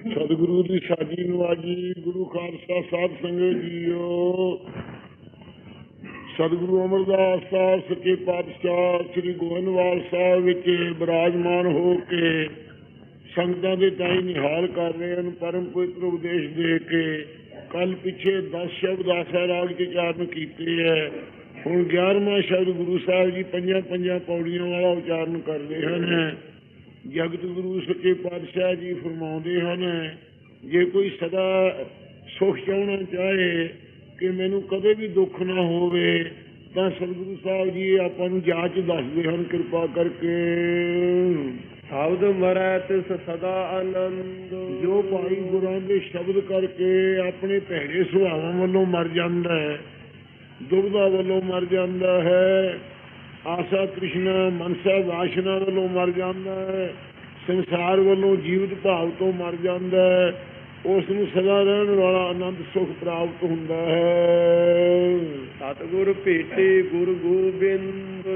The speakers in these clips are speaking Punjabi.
ਸਤਿਗੁਰੂ ਦੀ ਸਾਜੀ ਨਵਾਜੀ ਗੁਰੂ ਖਾਲਸਾ ਸਾਧ ਸੰਗਤ ਜੀਓ। ਸਤਿਗੁਰੂ ਅਮਰਦਾਸ ਸਾਹਿਬ, ਸੱਚੇ ਪਾਤਸ਼ਾਹ, ਸ੍ਰੀ ਗੋਇੰਦਵਾਲ ਸਾਹਿਬ ਵਿੱਚ ਬਿਰਾਜਮਾਨ ਹੋ ਕੇ ਸੰਗਤਾਂ ਦੇ ਤਾਈ ਨਿਹਾਲ ਕਰ ਰਹੇ ਹਨ, ਪਰਮ ਪਵਿੱਤਰ ਉਪਦੇਸ਼ ਦੇ ਕੇ। ਕੱਲ ਪਿੱਛੇ 10 ਸ਼ਬਦ ਆਸਾ ਰਾਗ ਚ ਉਚਾਰਨ ਕੀਤੇ ਹੈ ਹੁਣ 11ਵਾਂ ਸ਼ਬਦ ਗੁਰੂ ਸਾਹਿਬ ਜੀ ਪੰਜਾਂ ਪੰਜਾਂ ਪੌੜੀਆਂ ਵਾਲਾ ਉਚਾਰਨ ਕਰਦੇ ਹਨ। ਜਗਤ ਗੁਰੂ ਸੱਚੇ ਪਾਤਸ਼ਾਹ ਜੀ ਫਰਮਾਉਂਦੇ ਹਨ ਜੇ ਕੋਈ ਸਦਾ ਸੁਖ ਚਾਹਣਾ ਚਾਹੇ ਕਿ ਮੈਨੂੰ ਕਦੇ ਵੀ ਦੁੱਖ ਨਾ ਹੋਵੇ ਤਾਂ ਸਤਿਗੁਰੂ ਸਾਹਿਬ ਜੀ ਆਪਾਂ ਨੂੰ ਜਾਂਚ ਦੱਸਦੇ ਹਨ ਕਿਰਪਾ ਕਰਕੇ। ਸ਼ਬਦ ਮਰੈ ਤਿਸ ਸਦਾ ਆਨੰਦ। ਜੋ ਭਾਈ ਗੁਰਾਂ ਦੇ ਸ਼ਬਦ ਕਰਕੇ ਆਪਣੇ ਭੈੜੇ ਸੁਭਾਵਾਂ ਵੱਲੋਂ ਮਰ ਜਾਂਦਾ ਹੈ ਦੁਬਦਾ ਵੱਲੋਂ ਮਰ ਜਾਂਦਾ ਹੈ ਆਸਾ ਕ੍ਰਿਸ਼ਨਾ ਮਨਸਾ ਵਾਸ਼ਨਾ ਵੱਲੋਂ ਮਰ ਜਾਂਦਾ ਹੈ। ਸੰਸਾਰ ਵੱਲੋਂ ਜੀਵਤ ਭਾਵ ਤੋਂ ਮਰ ਜਾਂਦਾ ਹੈ। ਉਸ ਨੂੰ ਸਦਾ ਰਹਿਣ ਵਾਲਾ ਆਨੰਦ ਸੁਖ ਪ੍ਰਾਪਤ ਹੁੰਦਾ ਹੈ। ਸਤਿਗੁਰ ਭੇਟੇ ਗੁਰ ਗੋਬਿੰਦ।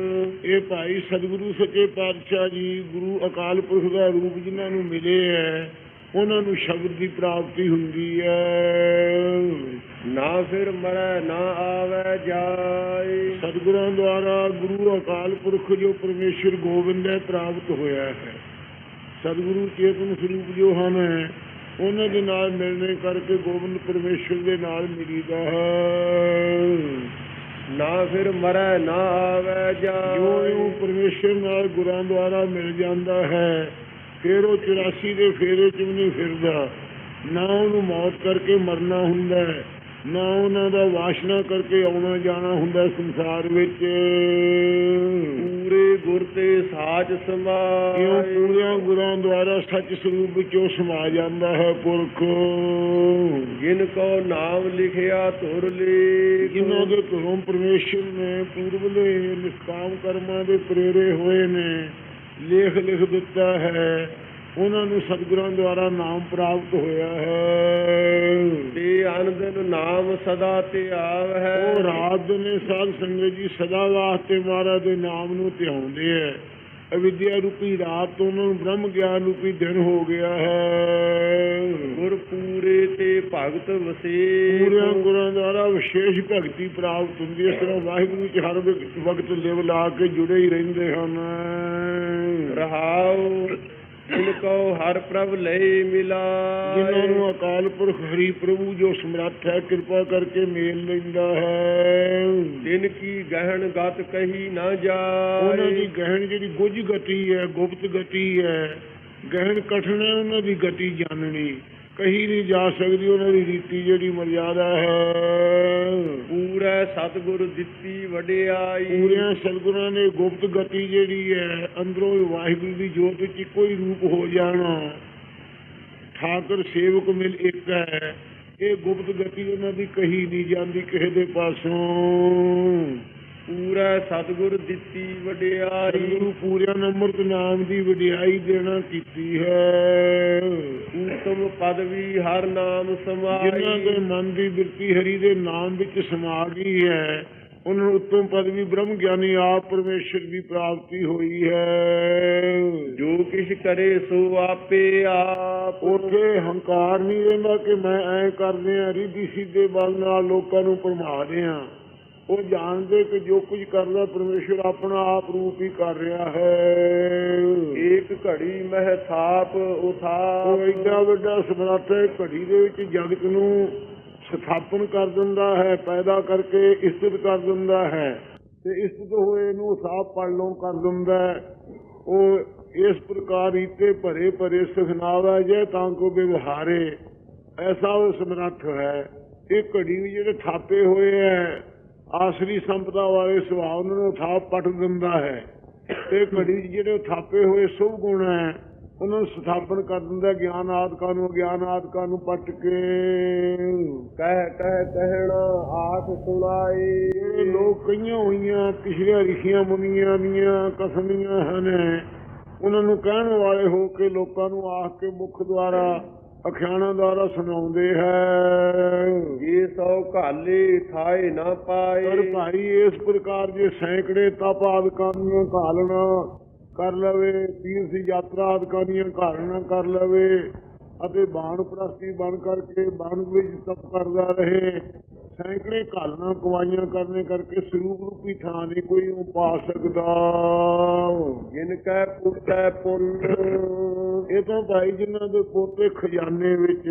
ਇਹ ਭਾਈ ਸਤਿਗੁਰੂ ਸੱਚੇ ਪਾਤਸ਼ਾਹ ਜੀ ਗੁਰੂ ਅਕਾਲ ਪੁਰਖ ਦਾ ਰੂਪ ਜਿਨ੍ਹਾਂ ਨੂੰ ਮਿਲੇ ਹੈ। ਉਹਨਾਂ ਨੂੰ ਸ਼ਬਦ ਦੀ ਪ੍ਰਾਪਤੀ ਹੁੰਦੀ ਹੈ ਨਾ ਫਿਰ ਮਰੈ ਨਾ ਆਵੈ ਜਾਏ। ਸਤਿਗੁਰਾਂ ਦੁਆਰਾ ਗੁਰੂ ਅਕਾਲ ਪੁਰਖ ਜੋ ਪਰਮੇਸ਼ਰ ਗੋਬਿੰਦ ਹੈ ਪ੍ਰਾਪਤ ਹੋਇਆ ਹੈ। ਸਤਿਗੁਰੂ ਚੇਤਨ ਸਰੂਪ ਜੋ ਹਨ ਉਹਨਾਂ ਦੇ ਨਾਲ ਮਿਲਣੇ ਕਰਕੇ ਗੋਬਿੰਦ ਪਰਮੇਸ਼ਰ ਦੇ ਨਾਲ ਮਿਲੀਦਾ ਹੈ। ਨਾ ਫਿਰ ਮਰੈ ਨਾ ਆਵੈ ਜੋ ਜਾਏ। ਇਹ ਪਰਮੇਸ਼ਰ ਨਾਲ ਗੁਰਾਂ ਦੁਆਰਾ ਮਿਲ ਜਾਂਦਾ ਹੈ ਫਿਰ ਉਹ 84 ਦੇ ਫੇਰੇ ਚ ਵੀ ਨਹੀਂ ਫਿਰਦਾ। ਨਾ ਉਹਨੂੰ ਮੌਤ ਕਰਕੇ ਮਰਨਾ ਹੁੰਦਾ ਨਾ ਉਹਨਾਂ ਦਾ ਵਾਸ਼ਨਾ ਕਰਕੇ ਆਉਣਾ ਜਾਣਾ ਹੁੰਦਾ ਸੰਸਾਰ ਵਿੱਚ। ਪੂਰੇ ਗੁਰ ਤੇ ਸਾਚ ਕਿਉਂ ਸਮਾਏ ਪੂਰਿਆਂ ਗੁਰਾਂ ਦੁਆਰਾ ਸੱਚ ਸਰੂਪ ਵਿੱਚੋਂ ਸਮਾ ਜਾਂਦਾ ਹੈ ਪੁਰਖ। ਜਿਨ ਕੋ ਨਾਮ ਲਿਖਿਆ ਤੁਰ ਲੇ ਜਿਨ੍ਹਾਂ ਦੇ ਘਰੋਂ ਪਰਮੇਸ਼ਰ ਨੇ ਪੂਰਬਲੇ ਨਿਸ਼ਕਾਮ ਕਰਮਾਂ ਦੇ ਪ੍ਰੇਰੇ ਹੋਏ ਨੇ ਲੇਖ ਲਿਖ ਦਿੱਤਾ ਹੈ। ਉਹਨਾਂ ਨੂੰ ਸਤਿਗੁਰਾਂ ਦੁਆਰਾ ਨਾਮ ਪ੍ਰਾਪਤ ਹੋਇਆ ਹੈ। ਤੇ ਅਨੰਦਨ ਨਾਮ ਸਦਾ ਤੇ ਆਵ ਹੈ। ਉਹ ਰਾਤ ਨੇ ਸਾਧ ਸੰਗਤ ਜੀ ਸਦਾ ਵਾਸਤੇ ਮਹਾਰਾਜ ਦੇ ਨਾਮ ਨੂੰ ਧਿਆਉਂਦੇ ਹੈ। ਅਵਿਦਿਆ ਰੂਪੀ ਰਾਤ ਤੋਂ ਉਹਨਾਂ ਨੂੰ ਬ੍ਰਹਮ ਗਿਆਨ ਰੂਪੀ ਦਿਨ ਹੋ ਗਿਆ ਹੈ। ਗੁਰ ਪੂਰੇ ਤੇ ਭਗਤ ਵਸੇ ਪੂਰਿਆਂ ਗੁਰਾਂ ਦੁਆਰਾ ਵਿਸ਼ੇਸ਼ ਭਗਤੀ ਪ੍ਰਾਪਤ ਹੁੰਦੀ ਹੈ। ਇਸ ਤਰ੍ਹਾਂ ਵਾਹਿਗੁਰੂ ਚ ਹਰ ਵਕ- ਵਕਤ ਲਿਵ ਲਾ ਕੇ ਜੁੜੇ ਹੀ ਰਹਿੰਦੇ ਹਨ। ਰਹਾਉ ਜਿਨ ਕੋ ਹਰ ਪ੍ਰਭ ਲਈ ਮਿਲਾ ਜਿਨ੍ਹਾਂ ਨੂੰ ਅਕਾਲ ਪੁਰਖ ਹਰੀ ਪ੍ਰਭੂ ਜੋ ਸਮਰੱਥ ਹੈ ਕਿਰਪਾ ਕਰਕੇ ਮੇਲ ਲੈਂਦਾ ਹੈ। ਜਿਨ ਕੀ ਗਹਿਣ ਗਤ ਕਹੀ ਨਾ ਉਹਨਾਂ ਦੀ ਗਹਿਣ ਜਿਹੜੀ ਗੁੱਝ ਗਤੀ ਹੈ ਗੁਪਤ ਗਤੀ ਹੈ ਗਹਿਣ ਕਠਨ ਹੈ ਉਹਨਾਂ ਦੀ ਗਤੀ ਜਾਣਨੀ। ਕਹੀ ਨਹੀਂ ਜਾ ਸਕਦੀ ਉਹਨਾਂ ਦੀ ਰੀਤੀ ਜਿਹੜੀ ਮਰਿਆਦਾ ਹੈ। ਪੂਰਾ ਸਤਿਗੁਰ ਦਿੱਤੀ ਵਡਿਆਈ। ਪੂਰਿਆਂ ਸਤਿਗੁਰਾਂ ਨੇ ਗੁਪਤ ਗਤੀ ਜਿਹੜੀ ਹੈ ਅੰਦਰੋਂ ਵਾਹਿਗੁਰੂ ਦੀ ਜੋਤ ਵਿੱਚ ਇੱਕੋ ਹੀ ਰੂਪ ਹੋ ਜਾਣਾ। ਠਾਕਰ ਸੇਵਕ ਮਿਲ ਇੱਕ ਹੈ ਇਹ ਗੁਪਤ ਗਤੀ ਉਹਨਾਂ ਦੀ ਕਹੀ ਨਹੀਂ ਜਾਂਦੀ ਕਿਸੇ ਦੇ ਪਾਸੋਂ। ਪੂਰਾ ਸਤਿਗੁਰ ਦਿੱਤੀ ਵਡਿਆਈ। ਸਤਿਗੁਰੂ ਪੂਰਿਆਂ ਨੇ ਅੰਮ੍ਰਿਤ ਨਾਮ ਦੀ ਵਡਿਆਈ ਦੇਣਾ ਕੀਤੀ ਹੈ। ਉਤਮ ਪਦਵੀ ਹਰ ਨਾਮ ਜਿਨ੍ਹਾਂ ਦੇ ਸਮਾਈ ਮਨ ਦੀ ਬਿਰਤੀ ਹਰੀ ਦੇ ਨਾਮ ਵਿੱਚ ਸਮਾ ਗਈ ਹੈ ਉਹਨਾਂ ਨੂੰ ਉੱਤਮ ਪਦਵੀ ਬ੍ਰਹਮ ਗਿਆਨੀ ਆਪ ਪਰਮੇਸ਼ਰ ਦੀ ਪ੍ਰਾਪਤੀ ਹੋਈ ਹੈ। ਜੋ ਕਿਛ ਕਰੇ ਸੋ ਆਪੇ ਆਪ। ਉੱਥੇ ਹੰਕਾਰ ਨਹੀਂ ਰਹਿੰਦਾ ਕਿ ਮੈਂ ਐ ਕਰਦੇ ਆ ਰਿੱਧੀ ਸਿੱਧੇ ਬਲ ਨਾਲ ਲੋਕਾਂ ਨੂੰ ਭਰਮਾਦੇ ਆ ਉਹ ਜਾਣਦੇ ਕਿ ਜੋ ਕੁਝ ਕਰਦਾ ਪਰਮੇਸ਼ਰ ਆਪਣਾ ਆਪ ਰੂਪ ਹੀ ਕਰ ਰਿਹਾ ਹੈ। ਏਕ ਘੜੀ ਮਹਿ ਥਾਪ ਉਹ ਉਥਾਪ ਐਡਾ ਵੱਡਾ ਸਮਰੱਥ ਹੈ ਘੜੀ ਦੇ ਵਿੱਚ ਜਗਤ ਨੂੰ ਸਥਾਪਨ ਕਰ ਦਿੰਦਾ ਹੈ ਪੈਦਾ ਕਰਕੇ ਇਸਤਤ ਕਰ ਦਿੰਦਾ ਹੈ। ਤੇ ਇਸਤਤ ਹੋਏ ਨੂੰ ਸਾਫ਼ ਪੜ ਲੋ ਕਰ ਦਿੰਦਾ ਉਹ ਇਸ ਪ੍ਰਕਾਰ ਰੀਤੇ ਭਰੇ ਭਰੇ ਸੁਖਨਾਵਾ ਜੇ ਤਾਂ ਕੋ ਵਿਵਹਾਰੇ। ਐਸਾ ਉਹ ਸਮਰੱਥ ਹੈ। ਇਹ ਘੜੀ ਜਿਹੜੇ ਥਾਪੇ ਹੋਏ ਹੈ ਆਸਰੀ ਸੰਪਦਾ ਵਾਲੇ ਸੁਭਾਅ ਉਹਨਾਂ ਨੂੰ ਥਾਪ ਪਟ ਦਿੰਦਾ ਹੈ। ਤੇ ਘੜੀ ਜਿਹੜੇ ਥਾਪੇ ਹੋਏ ਸੁਭ ਗੁਣ ਹੈ ਉਹਨਾਂ ਨੂੰ ਸਥਾਪਨ ਕਰ ਦਿੰਦਾ ਗਿਆਨ ਆਦਿਕਾਂ ਨੂੰ ਗਿਆਨ ਆਦਿਕਾਂ ਨੂੰ ਪਟ ਕੇ। ਕਹਿ ਕਹਿ ਕਹਿਣਾ ਆਖ ਇਹ ਲੋਕ ਕਈਆਂ ਹੋਈਆਂ ਪਿਛਲੇ ਰਿਸ਼ੀਆਂ ਮੁਨੀਆਂ ਦੀਆਂ ਕਸਮੀਆਂ ਹਨ। ਉਹਨਾਂ ਨੂੰ ਕਹਿਣ ਵਾਲੇ ਹੋ ਕੇ ਲੋਕਾਂ ਨੂੰ ਆਖ ਕੇ ਮੁਖ ਦੁਆਰਾ ਅਖਿਆਣਾ ਦੁਆਰਾ ਸੁਣਾਉਂਦੇ ਹੈ। ਜੇ ਸੋ ਘਾਲੇ ਥਾਏ ਨਾ ਪਰ ਪਾਏ ਭਾਈ ਇਸ ਪ੍ਰਕਾਰ ਦੇ ਸੈਂਕੜੇ ਤਪ ਆਦਿਕਾਂ ਦੀਆਂ ਘਾਲਣਾ ਕਰ ਲਵੇ ਤੀਰਥ ਯਾਤਰਾ ਆਦਿਕਾਂ ਦੀਆਂ ਘਾਲਣਾ ਕਰ ਲਵੇ ਅਤੇ ਬਾਣ ਪ੍ਰਸਤੀ ਬਣ ਕਰਕੇ ਬਣ ਵਿੱਚ ਤਪ ਕਰਦਾ ਰਹੇ ਸੈਂਕੜੇ ਘਾਲਣਾ ਕਵਾਈਆਂ ਕਰਨੇ ਕਰਕੇ ਸਰੂਪ ਰੂਪੀ ਥਾਂ ਨਹੀਂ ਕੋਈ ਉਹ ਪਾ ਸਕਦਾ। ਜਿਨ ਕੈ ਪੁੱਤੈ ਪੁੰਨ ਇਹ ਤਾਂ ਭਾਈ ਜਿਨ੍ਹਾਂ ਦੇ ਪੋਤੇ ਖਜ਼ਾਨੇ ਵਿੱਚ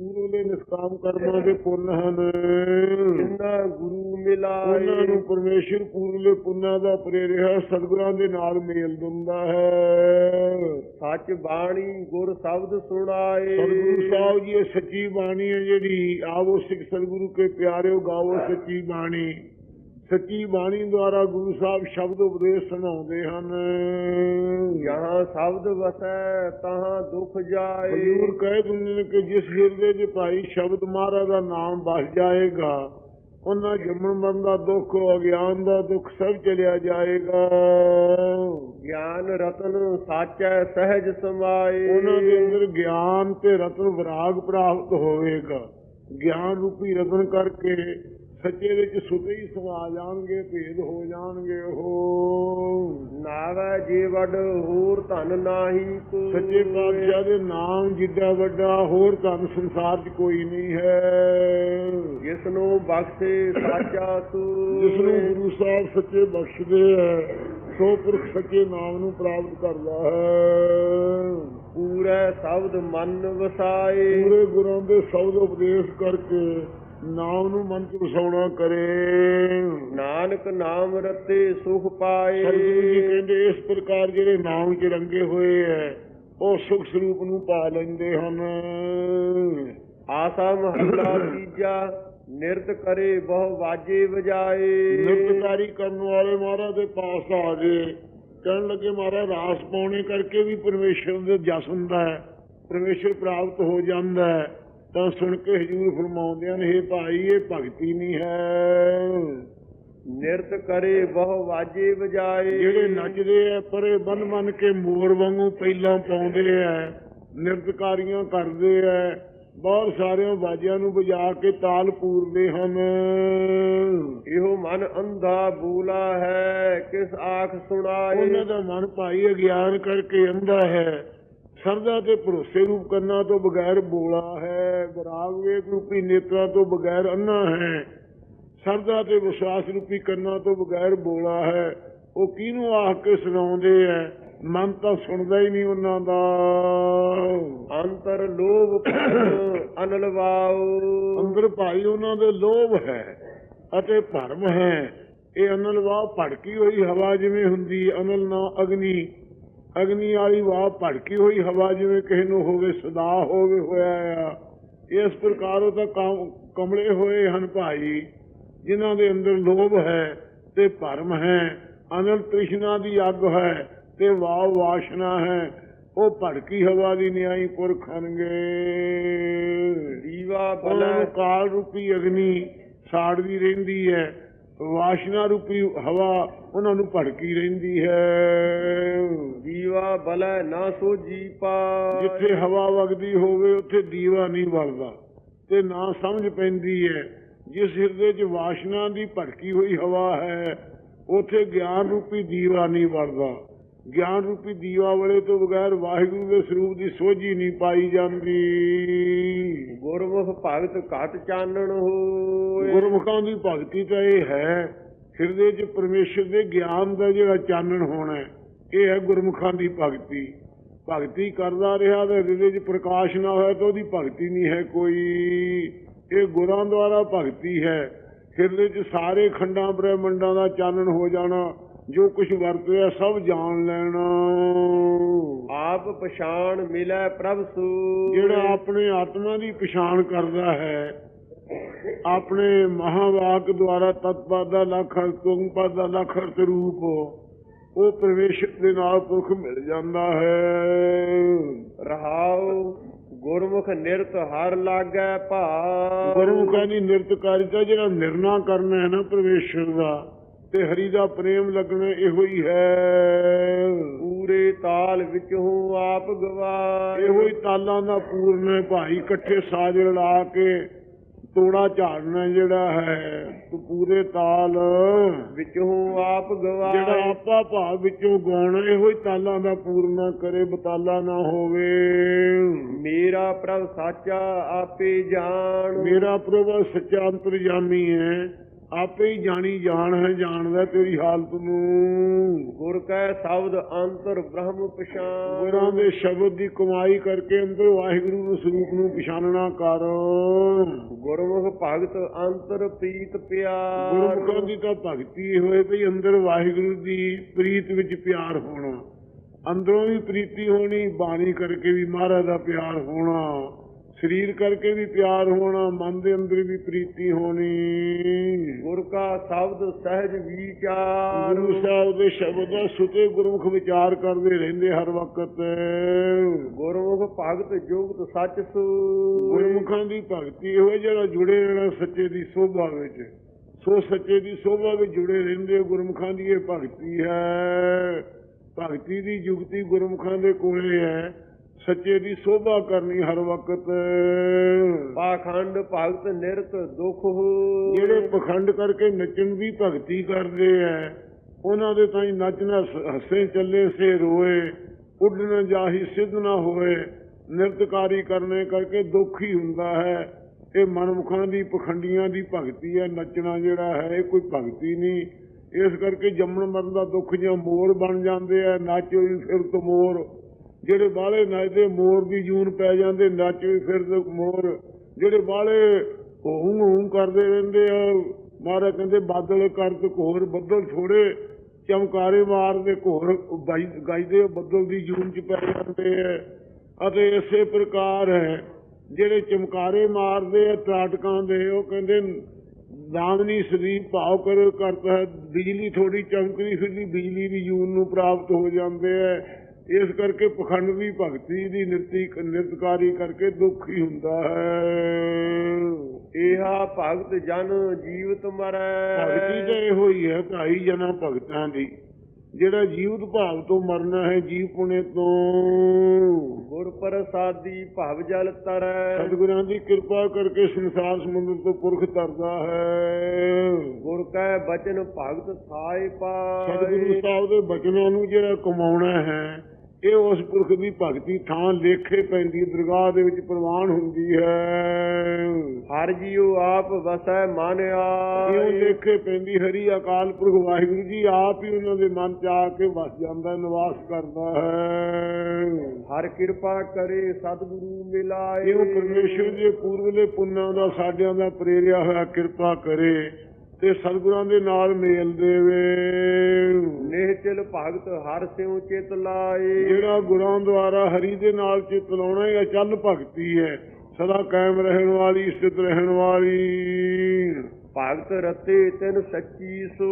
ਪੂਰੇ ਨਿਸਕਾਮ ਕਰਮਾਂ ਦੇ ਪੁੰਨ ਹਨ। ਜਿਨਾ ਗੁਰੂ ਉਹਨਾਂ ਮਿਲਾਏ ਨੂੰ ਪਰਮੇਸ਼ਰ ਪੂਰਲੇ ਪੁੰਨਾਂ ਦਾ ਪ੍ਰੇਰਿਆ ਸਤਿਗੁਰਾਂ ਦੇ ਨਾਲ ਮੇਲ ਦਿੰਦਾ ਹੈ। ਸੱਚ ਬਾਣੀ ਗੁਰ ਸ਼ਬਦ ਸੁਣਾਏ। ਸਤਿਗੁਰੂ ਸਾਹਿਬ ਜੀ ਇਹ ਸੱਚੀ ਬਾਣੀ ਹੈ ਜਿਹੜੀ। ਆਵੋ ਸਿੱਖ ਸਤਿਗੁਰੂ ਕੇ ਪਿਆਰਿਓ ਗਾਵੋ ਸੱਚੀ ਬਾਣੀ। ਸੱਚੀ ਬਾਣੀ ਦੁਆਰਾ ਗੁਰੂ ਸਾਹਿਬ ਸ਼ਬਦ ਉਪਦੇਸ਼ ਸੁਣਾਉਂਦੇ ਹਨ। ਜਹਾਂ ਸ਼ਬਦ ਵਸੈ ਤਹਾਂ ਦੁਖ ਜਾਏ। ਹਜ਼ੂਰ ਕਹਿ ਨੇ ਕਿ ਜਿਸ ਹਿਰਦੇ 'ਚ ਭਾਈ ਸ਼ਬਦ ਮਹਾਰਾਜ ਦਾ ਨਾਮ ਵਸ ਜਾਏਗਾ ਉਹਨਾਂ ਜੰਮਣ ਮਰਨ ਦਾ ਦੁੱਖ ਅਗਿਆਨ ਦਾ ਦੁੱਖ ਸਭ ਚਲਿਆ ਜਾਏਗਾ। ਗਿਆਨ ਰਤਨ ਸਾਚੈ ਸਹਿਜ ਸਮਾਏ। ਉਹਨਾਂ ਦੇ ਅੰਦਰ ਗਿਆਨ ਤੇ ਰਤਨ ਵਿਰਾਗ ਪ੍ਰਾਪਤ ਹੋਵੇਗਾ। ਗਿਆਨ ਰੂਪੀ ਰਤਨ ਕਰਕੇ ਸੱਚੇ ਵਿੱਚ ਸੁਤੇ ਹੀ ਸਮਾ ਜਾਣਗੇ ਭੇਦ ਹੋ ਜਾਣਗੇ ਉਹ। ਨਾਵੈ ਜੀ ਵੱਡ ਹੋਰ ਧਨ ਨਾਹੀ ਕੋ ਸੱਚੇ ਪਾਤਸ਼ਾਹ ਦੇ ਨਾਮ ਜਿੱਡਾ ਵੱਡਾ ਹੋਰ ਧਨ ਸੰਸਾਰ 'ਚ ਕੋਈ ਨਹੀਂ ਹੈ। ਜਿਸ ਨੂੰ ਬਖਸ਼ੇ ਸਾਚਾ ਸੂ ਜਿਸ ਨੂੰ ਗੁਰੂ ਸਾਹਿਬ ਸੱਚੇ ਬਖਸ਼ਦੇ ਹੈ ਸੋ ਪੁਰਖ ਸੱਚੇ ਨਾਮ ਨੂੰ ਪ੍ਰਾਪਤ ਕਰਦਾ ਹੈ। ਪੂਰੇ ਸ਼ਬਦ ਮਨ ਵਸਾਏ। ਪੂਰੇ ਗੁਰਾਂ ਦੇ ਸ਼ਬਦ ਉਪਦੇਸ਼ ਕਰਕੇ ਨਾਮ ਨੂੰ ਮਨ ਚ ਵਸਾਉਣਾ ਕਰੇ। ਨਾਨਕ ਨਾਮ ਰਤੇ ਸੁਖ ਪਾਏ। ਸਤਿਗੁਰੂ ਜੀ ਕਹਿੰਦੇ ਇਸ ਪ੍ਰਕਾਰ ਜਿਹੜੇ ਨਾਮ ਚ ਰੰਗੇ ਹੋਏ ਐ ਉਹ ਸੁਖ ਸਰੂਪ ਨੂੰ ਪਾ ਲੈਂਦੇ ਹਨ। ਆਸਾ ਮਹੱਲਾ ਤੀਜਾ ਨਿਰਤ ਕਰੇ ਬਹੁ ਵਾਜੇ ਵਜਾਏ। ਨਿਰਤਕਾਰੀ ਕਰਨ ਵਾਲੇ ਮਹਾਰਾਜ ਦੇ ਪਾਸ ਆ ਗਏ। ਕਹਿਣ ਲੱਗੇ ਮਹਾਰਾਜ ਰਾਸ ਪਾਉਣੇ ਕਰਕੇ ਵੀ ਪਰਮੇਸ਼ਰ ਦੇ ਜਸ ਹੁੰਦਾ ਹੈ ਪਰਮੇਸ਼ਰ ਪ੍ਰਾਪਤ ਹੋ ਜਾਂਦਾ ਹੈ। ਤਾਂ ਸੁਣ ਕੇ ਹਜੂਰ ਫਰਮਾਉਂਦੇ ਹਨ ਇਹ ਭਾਈ ਇਹ ਭਗਤੀ ਨਹੀਂ ਹੈ। ਨਿਰਤ ਕਰੇ ਬਹੁ ਵਾਜੇ ਵਜਾਏ। ਜਿਹੜੇ ਨੱਚਦੇ ਆ ਪਰੇ ਬੰਨ ਬੰਨ ਕੇ ਮੋਰ ਵਾਂਗੂ ਪਹਿਲਾਂ ਪਾਉਂਦੇ ਆ ਨਿਰਤਕਾਰੀਆਂ ਕਰਦੇ ਆ ਬਹੁਤ ਸਾਰਿਆਂ ਬਾਜਿਆਂ ਨੂੰ ਵਜਾ ਕੇ ਤਾਲ ਪੂਰਦੇ ਹਨ। ਇਹੋ ਮਨ ਅੰਧਾ ਬੂਲਾ ਹੈ ਕਿਸ ਆਖ ਸੁਣਾਏ। ਉਹਨਾਂ ਦਾ ਮਨ ਭਾਈ ਅਗਿਆਨ ਕਰਕੇ ਅੰਧਾ ਹੈ। ਸਰਦਾ ਤੇ ਭਰੋਸੇ ਰੂਪ ਕਰਨਾ ਤੋਂ ਬਗੈਰ ਬੋਲਾ ਹੈ ਵਿਰਾਗ ਵੇਗ ਰੂਪੀ ਨੇਤਰਾ ਤੋਂ ਬਗੈਰ ਅੰਨਾ ਹੈ। ਸਰਦਾ ਤੇ ਵਿਸ਼ਵਾਸ ਰੂਪੀ ਕੰਨਾਂ ਤੋਂ ਬਗੈਰ ਬੋਲਾ ਹੈ ਉਹ ਕਿਹਨੂੰ ਆਖ ਕੇ ਸੁਣਾਉਂਦੇ ਐ? ਮਨ ਤਾਂ ਸੁਣਦਾ ਹੀ ਨਹੀਂ ਉਹਨਾਂ ਦਾ। ਅੰਤਰ ਲੋਭ ਭਰਮ ਅਨਲ ਵਾਉ। ਅੰਦਰ ਭਾਈ ਉਹਨਾਂ ਦੇ ਲੋਭ ਹੈ ਅਤੇ ਭਰਮ ਹੈ। ਇਹ ਅਨਲ ਵਾਹ ਭੜਕੀ ਹੋਈ ਹਵਾ ਜਿਵੇਂ ਹੁੰਦੀ ਅਨਲ ਨਾ ਅਗਨੀ। ਅਗਨੀ ਵਾਲੀ ਵਾਹ ਭੜਕੀ ਹੋਈ ਹਵਾ ਜਿਵੇਂ ਕਿਸੇ ਨੂੰ ਹੋਵੇ ਸਦਾ ਹੋਵੇ ਹੋਇਆ ਆ। ਇਸ ਪ੍ਰਕਾਰ ਉਹ ਤਾਂ ਕਮ- ਕਮਲੇ ਹੋਏ ਹਨ ਭਾਈ ਜਿਨ੍ਹਾਂ ਦੇ ਅੰਦਰ ਲੋਭ ਹੈ ਤੇ ਭਰਮ ਹੈ ਅਨਲ ਤ੍ਰਿਸ਼ਨਾ ਦੀ ਅੱਗ ਹੈ ਤੇ ਵਾਵ ਵਾਸ਼ਨਾ ਹੈ। ਉਹ ਭੜਕੀ ਹਵਾ ਦੀ ਨਿਆਈ ਪੁਰਖ ਹਨਗੇ ਦੀਵਾ ਕਾਲ ਰੂਪੀ ਅਗਨੀ ਸਾੜਦੀ ਰਹਿੰਦੀ ਹੈ। ਵਾਸ਼ਨਾ ਰੂਪੀ ਹਵਾ ਉਹਨਾਂ ਨੂੰ ਭੜਕੀ ਰਹਿੰਦੀ ਹੈ। ਬਲੈ ਨਾ ਸੋਜੀ ਪਾ ਜਿੱਥੇ ਹਵਾ ਵਗਦੀ ਹੋਵੇ ਉੱਥੇ ਦੀਵਾ ਨਹੀਂ ਬਲਦਾ ਤੇ ਨਾ ਸਮਝ ਪੈਂਦੀ ਹੈ ਜਿਸ ਹਿਰਦੇ 'ਚ ਵਾਸ਼ਨਾ ਦੀ ਭੜਕੀ ਹੋਈ ਹਵਾ ਹੈ ਉੱਥੇ ਗਿਆਨ ਰੂਪੀ ਦੀਵਾ ਨਹੀਂ ਬਲਦਾ ਗਿਆਨ ਰੂਪੀ ਦੀਵਾ ਵਾਲੇ ਤੋਂ ਬਗੈਰ ਵਾਹਿਗੁਰੂ ਦੇ ਸਰੂਪ ਦੀ ਸੋਝੀ ਨਹੀਂ ਪਾਈ ਜਾਂਦੀ। ਗੁਰਮੁਖ ਭਗਤ ਘਟ ਚਾਨਣ ਹੋਏ। ਗੁਰਮੁਖਾਂ ਦੀ ਭਗਤੀ ਤਾਂ ਇਹ ਹੈ ਹਿਰਦੇ 'ਚ ਪਰਮੇਸ਼ਰ ਦੇ ਗਿਆਨ ਦਾ ਜਿਹੜਾ ਚਾਨਣ ਹੋਣਾ ਹੈ, ਇਹ ਹੈ ਗੁਰਮੁਖਾਂ ਦੀ ਭਗਤੀ। ਭਗਤੀ ਕਰਦਾ ਰਿਹਾ ਤੇ ਹਿਰਦੇ 'ਚ ਪ੍ਰਕਾਸ਼ ਨਾ ਹੋਇਆ ਤਾਂ ਉਹਦੀ ਭਗਤੀ ਨਹੀਂ ਹੈ ਕੋਈ। ਇਹ ਗੁਰਾਂ ਦੁਆਰਾ ਭਗਤੀ ਹੈ। ਹਿਰਦੇ 'ਚ ਸਾਰੇ ਖੰਡਾਂ ਬ੍ਰਹਮੰਡਾਂ ਦਾ ਚਾਨਣ ਹੋ ਜਾਣਾ ਜੋ ਕੁਝ ਵਰਤਿਆ ਸਭ ਜਾਣ ਲੈਣਾ। ਆਪ ਪਛਾਣ ਮਿਲੈ ਪ੍ਰਭ ਸੂ। ਜਿਹੜਾ ਆਪਣੇ ਆਤਮਾ ਦੀ ਪਛਾਣ ਕਰਦਾ ਹੈ ਆਪਣੇ ਮਹਾਵਾਕ ਦੁਆਰਾ ਤਤਪਦ ਦਾ ਲੱਖ ਤੁੰਗ ਪਦ ਦਾ ਲੱਖ ਰੂਪ ਉਹ ਪ੍ਰਵੇਸ਼ ਦੇ ਨਾਲ ਪੁਰਖ ਮਿਲ ਜਾਂਦਾ ਹੈ। ਰਹਾਉ ਗੁਰਮੁਖ ਨਿਰਤ ਹਰ ਲਾਗੈ ਭਾਵ ਗੁਰਮੁਖਾਂ ਦੀ ਨਿਰਤਕਾਰਿਤਾ ਜਿਹੜਾ ਨਿਰਣਾ ਕਰਨਾ ਹੈ ਨਾ ਪ੍ਰਵੇਸ਼ਰ ਦਾ ਤੇ ਹਰੀ ਦਾ ਪ੍ਰੇਮ ਲੱਗਣਾ ਇਹੋ ਹੀ ਹੈ। ਪੂਰੇ ਤਾਲ ਵਿੱਚ ਹੂੰ ਆਪ ਗਵਾਏ। ਇਹੋ ਹੀ ਤਾਲਾਂ ਦਾ ਪੂਰਨ ਹੈ ਭਾਈ ਇਕੱਠੇ ਸਾਜ ਰਲਾ ਕੇ ਤੋੜਾ ਝਾੜਨਾ ਜਿਹੜਾ ਹੈ ਤੂੰ ਪੂਰੇ ਤਾਲ ਵਿਚੋਂ ਆਪ ਜਿਹੜਾ ਗਵਾਏ ਆਪਾ ਭਾਵ ਵਿੱਚੋਂ ਗਾਉਣਾ ਇਹੋ ਹੀ ਤਾਲਾਂ ਦਾ ਪੂਰਨਾ ਕਰੇ ਬਤਾਲਾ ਨਾ ਹੋਵੇ। ਮੇਰਾ ਪ੍ਰਭ ਸਾਚਾ ਆਪੇ ਜਾਣ। ਮੇਰਾ ਪ੍ਰਭੂ ਸੱਚਾ ਅੰਤਰਜਾਮੀ ਹੈ। ਆਪੇ ਹੀ ਜਾਣੀ ਜਾਣ ਹੈ ਜਾਣਦਾ ਤੇਰੀ ਹਾਲਤ ਨੂੰ। ਗੁਰ ਕੈ ਸ਼ਬਦ ਅੰਤਰ ਬ੍ਰਹਮ ਪਛਾਣ। ਗੁਰਾਂ ਦੇ ਸ਼ਬਦ ਦੀ ਕਮਾਈ ਕਰਕੇ ਅੰਦਰ ਵਾਹਿਗੁਰੂ ਨੂੰ ਸਰੂਪ ਨੂੰ ਪਛਾਣਨਾ ਕਰ। ਗੁਰਮੁਖ ਭਗਤ ਅੰਤਰ ਪ੍ਰੀਤ ਪਿਆਰ। ਗੁਰਮੁਖਾਂ ਦੀ ਤਾਂ ਭਗਤੀ ਹੋਏ ਭਈ ਅੰਦਰ ਵਾਹਿਗੁਰੂ ਦੀ ਪ੍ਰੀਤ ਵਿੱਚ ਪਿਆਰ ਹੋਣਾ। ਅੰਦਰੋਂ ਵੀ ਪ੍ਰੀਤੀ ਹੋਣੀ ਬਾਣੀ ਕਰਕੇ ਵੀ ਮਹਾਰਾਜ ਦਾ ਪਿਆਰ ਹੋਣਾ। ਸਰੀਰ ਕਰਕੇ ਵੀ ਪਿਆਰ ਹੋਣਾ ਮਨ ਦੇ ਅੰਦਰ ਵੀ ਪ੍ਰੀਤੀ ਹੋਣੀ। ਗੁਰ ਕਾ ਸ਼ਬਦ ਸਹਿਜ ਵਿਚਾਰ। ਗੁਰੂ ਸਾਹਿਬ ਦੇ ਸ਼ਬਦ ਦਾ ਸੁਤੇ ਗੁਰਮੁਖ ਵਿਚਾਰ ਕਰਦੇ ਰਹਿੰਦੇ ਹਰ ਵਕਤ। ਗੁਰਮੁਖ ਭਗਤ ਜੁਗਤ ਸੱਚ ਸੂ। ਗੁਰਮੁਖਾਂ ਦੀ ਭਗਤੀ ਹੋਏ ਜਿਹੜਾ ਜੁੜੇ ਰਹਿਣਾ ਸੱਚੇ ਦੀ ਸੋਭਾ ਵਿੱਚ। ਸੋ ਸੱਚੇ ਦੀ ਸੋਭਾ ਵਿੱਚ ਜੁੜੇ ਰਹਿੰਦੇ ਗੁਰਮੁਖਾਂ ਦੀ ਇਹ ਭਗਤੀ ਹੈ। ਭਗਤੀ ਦੀ ਜੁਗਤੀ ਗੁਰਮੁਖਾਂ ਦੇ ਕੋਲੇ ਹੈ। ਸੱਚੇ ਦੀ ਸੋਭਾ ਕਰਨੀ ਹਰ ਵਕਤ। ਪਾਖੰਡ ਭਗਤ ਨਿਰਤ ਦੁਖ। ਜਿਹੜੇ ਪਖੰਡ ਕਰਕੇ ਨੱਚਣ ਦੀ ਭਗਤੀ ਕਰਦੇ ਐ ਉਹਨਾਂ ਦੇ ਤਾਂ ਨੱਚਣਾ ਹੱਸੇ ਚੱਲੇ ਸੇ ਰੋਏ ਉੱਡਣ ਜਾਹੀ ਸਿੱਧ ਨਾ ਹੋਏ ਨਿਰਤਕਾਰੀ ਕਰਨੇ ਕਰਕੇ ਦੁੱਖ ਹੀ ਹੁੰਦਾ ਹੈ। ਇਹ ਮਨਮੁਖਾਂ ਦੀ ਪਖੰਡੀਆਂ ਦੀ ਭਗਤੀ ਹੈ ਨੱਚਣਾ ਜਿਹੜਾ ਹੈ ਇਹ ਕੋਈ ਭਗਤੀ ਨਹੀਂ। ਇਸ ਕਰਕੇ ਜੰਮਣ ਮਰਨ ਦਾ ਦੁੱਖ ਜਾਂ ਮੋਰ ਬਣ ਜਾਂਦੇ ਆ ਨੱਚ ਵੀ ਫਿਰ ਤੋਂ ਮੋਰ। ਜਿਹੜੇ ਬਾਹਲੇ ਨੱਚਦੇ ਮੋਰ ਦੀ ਜੂਨ ਪੈ ਜਾਂਦੇ, ਨੱਚ ਵੀ ਫਿਰਦੇ ਮੋਰ। ਜਿਹੜੇ ਬਾਹਲੇ ਹੂੰ ਹੂੰ ਕਰਦੇ ਰਹਿੰਦੇ ਆ, ਮਹਾਰਾਜ ਕਹਿੰਦੇ, ਬਾਦਲ ਕਰ ਤੇ ਘੋਰ ਬੱਦਲ ਥੋੜੇ ਚਮਕਾਰੇ ਮਾਰਦੇ ਘੋਰ ਗਾਈਦੇ ਬੱਦਲ ਦੀ ਜੂਨ ਚ ਪੈ ਜਾਂਦੇ ਆ। ਅਤੇ ਇਸੇ ਪ੍ਰਕਾਰ ਹੈ, ਜਿਹੜੇ ਚਮਕਾਰੇ ਮਾਰਦੇ ਆ ਤਰਾਟਕਾਂ ਦੇ, ਉਹ ਕਹਿੰਦੇ ਦਾਮਨੀ ਸਦੀਪ ਭਾਵ ਕਰ ਕਰਤਾ ਹੈ, ਬਿਜਲੀ ਥੋੜੀ ਚਮਕਦੀ ਫਿਰਦੀ, ਬਿਜਲੀ ਦੀ ਜੂਨ ਨੂੰ ਪ੍ਰਾਪਤ ਹੋ ਜਾਂਦੇ ਹੈ ਇਸ ਕਰਕੇ ਪਖੰਡ ਦੀ ਭਗਤੀ ਦੀ ਨਿਰਤੀ ਨਿਰਤਕਾਰੀ ਕਰਕੇ ਦੁੱਖ ਹੀ ਹੁੰਦਾ ਹੈ। ਇਹਾ ਭਗਤ ਜਨ ਜੀਵਤ ਮਰੈ। ਭਗਤੀ ਤਾਂ ਇਹੋ ਹੀ ਹੈ ਭਾਈ ਜਨਾ ਭਗਤਾਂ ਦੀ। ਜਿਹੜਾ ਜੀਵਤ ਭਾਵ ਤੋਂ ਮਰਨਾ ਹੈ ਜੀਵ ਪੁਣੇ ਤੋਂ। ਗੁਰ ਪ੍ਰਸਾਦੀ ਭਵ ਜਲ ਤਰੈ। ਸਤਿਗੁਰਾਂ ਦੀ ਕਿਰਪਾ ਕਰਕੇ ਸੰਸਾਰ ਸਮੁੰਦਰ ਤੋਂ ਪੁਰਖ ਤਰਦਾ ਹੈ। ਗੁਰ ਕੈ ਬਚਨ ਭਗਤ ਸਤਿਗੁਰੂ ਪਾਏ। ਸਾਹਿਬ ਦੇ ਬਚਨਾਂ ਨੂੰ ਜਿਹੜਾ ਕਮਾਉਣਾ ਹੈ ਇਹ ਉਸ ਪੁਰਖ ਦੀ ਭਗਤੀ ਥਾਂ ਲੇਖੇ ਪੈਂਦੀ ਦਰਗਾਹ ਦੇ ਵਿੱਚ ਪ੍ਰਵਾਨ ਹੁੰਦੀ ਹੈ। ਹਰ ਜੀਉ ਆਪ ਵਸੈ ਮਨ ਆਏ। ਲੇਖੇ ਪੈਂਦੀ ਹਰੀ ਅਕਾਲ ਪੁਰਖ ਵਾਹਿਗੁਰੂ ਜੀ ਆਪ ਹੀ ਉਹਨਾਂ ਦੇ ਮਨ ਚ ਆ ਕੇ ਵਸ ਜਾਂਦਾ ਨਿਵਾਸ ਕਰਦਾ ਹੈ। ਹਰ ਕਿਰਪਾ ਕਰੇ ਸਤਿਗੁਰੂ ਮਿਲਾਏ। ਕਿਉਂ ਪਰਮੇਸ਼ਰ ਦੇ ਪੂਰਵਲੇ ਪੁੰਨਾਂ ਦਾ ਸਾਡਿਆਂ ਦਾ ਪ੍ਰੇਰਿਆ ਹੋਇਆ ਕਿਰਪਾ ਕਰੇ। ਤੇ ਸਤਿਗੁਰਾਂ ਦੇ ਨਾਲ ਮੇਲ ਦੇਵੇ। ਨਿਹਚਲ ਭਗਤ ਹਰ ਸਿਉ ਚਿਤ ਲਾਏ। ਜਿਹੜਾ ਗੁਰਾਂ ਦੁਆਰਾ ਹਰੀ ਦੇ ਨਾਲ ਚਿਤ ਲਾਉਣਾ ਇਹ ਅਚਲ ਭਗਤੀ ਹੈ। ਸਦਾ ਕਾਇਮ ਰਹਿਣ ਵਾਲੀ ਸਥਿਤ ਰਹਿਣ ਵਾਲੀ। ਭਗਤ ਰਤੇ ਤਿਨ ਸੱਚੀ ਸੋ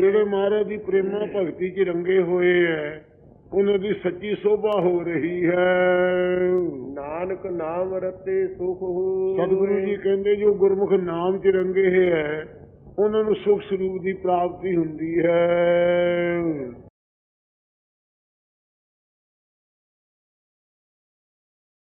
ਜਿਹੜੇ ਮਹਾਰਾਜ ਦੀ ਪ੍ਰੇਮਾ ਭਗਤੀ 'ਚ ਰੰਗੇ ਹੋਏ ਹੈ ਉਹਨਾਂ ਦੀ ਸੱਚੀ ਸੋਭਾ ਹੋ ਰਹੀ ਹੈ। ਨਾਨਕ ਨਾਮ ਰਤੇ ਸੁਖ ਹੋ ਸਤਿਗੁਰੂ ਜੀ ਕਹਿੰਦੇ ਜੋ ਗੁਰਮੁਖ ਨਾਮ 'ਚ ਰੰਗੇ ਹੈ ਉਹਨਾਂ ਨੂੰ ਸੁਖ ਸਰੂਪ ਦੀ ਪ੍ਰਾਪਤੀ ਹੁੰਦੀ ਹੈ।